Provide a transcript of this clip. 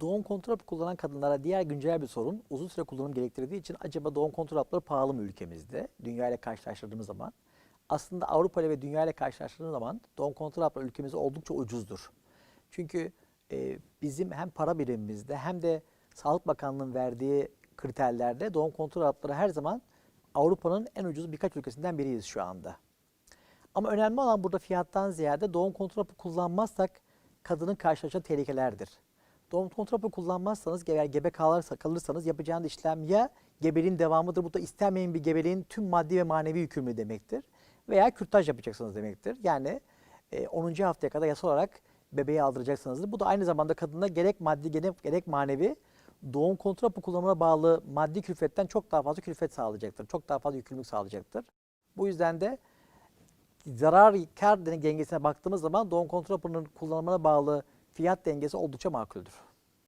Doğum kontrol hapı kullanan kadınlara diğer güncel bir sorun uzun süre kullanım gerektirdiği için acaba doğum kontrol hapları pahalı mı ülkemizde? Dünya ile karşılaştırdığımız zaman. Aslında Avrupa ile ve dünya ile karşılaştırdığımız zaman doğum kontrol hapları ülkemizde oldukça ucuzdur. Çünkü e, bizim hem para birimimizde hem de Sağlık Bakanlığı'nın verdiği kriterlerde doğum kontrol hapları her zaman Avrupa'nın en ucuz birkaç ülkesinden biriyiz şu anda. Ama önemli olan burada fiyattan ziyade doğum kontrol hapı kullanmazsak kadının karşılaşacağı tehlikelerdir. Doğum kontrol hapı kullanmazsanız eğer gebe kalırsa, kalırsanız yapacağınız işlem ya gebeliğin devamıdır. Bu da istenmeyen bir gebeliğin tüm maddi ve manevi yükümlülüğü demektir. Veya kürtaj yapacaksınız demektir. Yani e, 10. haftaya kadar yasal olarak bebeği aldıracaksınızdır. Bu da aynı zamanda kadına gerek maddi gerek, gerek manevi doğum kontrol hapı kullanımına bağlı maddi külfetten çok daha fazla külfet sağlayacaktır. Çok daha fazla yükümlülük sağlayacaktır. Bu yüzden de zarar kar dengesine baktığımız zaman doğum kontrol hapının kullanımına bağlı fiyat dengesi oldukça makuldür.